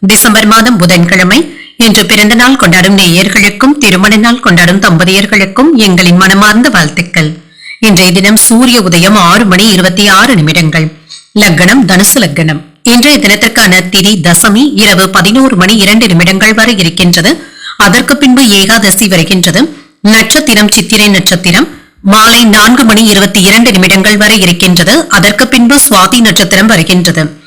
December மாதம் புதன்கிழமை. இன்று பிறந்த நாள் கொண்டாடும் நேயர்களுக்கும் திருமண நாள் கொண்டாடும் தம்பதியர்களுக்கும் எங்களின் மனமார்ந்த வாழ்த்துக்கள். இன்றைய தினம் சூரிய உதயம் ஆறு மணி இருபத்தி ஆறு நிமிடங்கள். லக்னம் தனுசு லக்னம். இன்றைய தினத்திற்கான திதி தசமி இரவு பதினோரு மணி இரண்டு நிமிடங்கள் வரை இருக்கின்றது. அதற்கு பின்பு ஏகாதசி வருகின்றது. நட்சத்திரம் சித்திரை நட்சத்திரம் மாலை நான்கு மணி இருபத்தி இரண்டு நிமிடங்கள் வரை இருக்கின்றது. அதற்கு பின்பு சுவாதி நட்சத்திரம் வருகின்றது.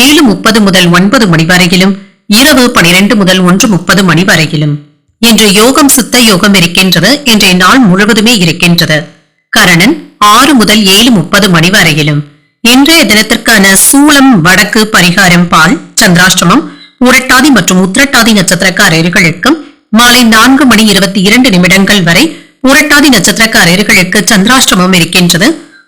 ஏழு முப்பது முதல் ஒன்பது மணி வரையிலும் இரவு பனிரெண்டு முதல் ஒன்று முப்பது மணி வரையிலும். இன்று யோகம் சித்த யோகம் இருக்கின்றது இன்றைய நாள் முழுவதுமே இருக்கின்றது. கரணன் ஆறு முதல் ஏழு முப்பது மணி வரையிலும். இன்றைய தினத்திற்கான சூளம் வடக்கு பரிகாரம் பால் சந்திராஷ்டிரமம் உரட்டாதி மற்றும் உத்திரட்டாதி நட்சத்திரக்காரர்களுக்கு மாலை நான்கு மணி இருபத்தி இரண்டு நிமிடங்கள் வரை உரட்டாதி நட்சத்திரக்காரர்களுக்கு சந்திராஷ்டிரமம் இருக்கின்றது.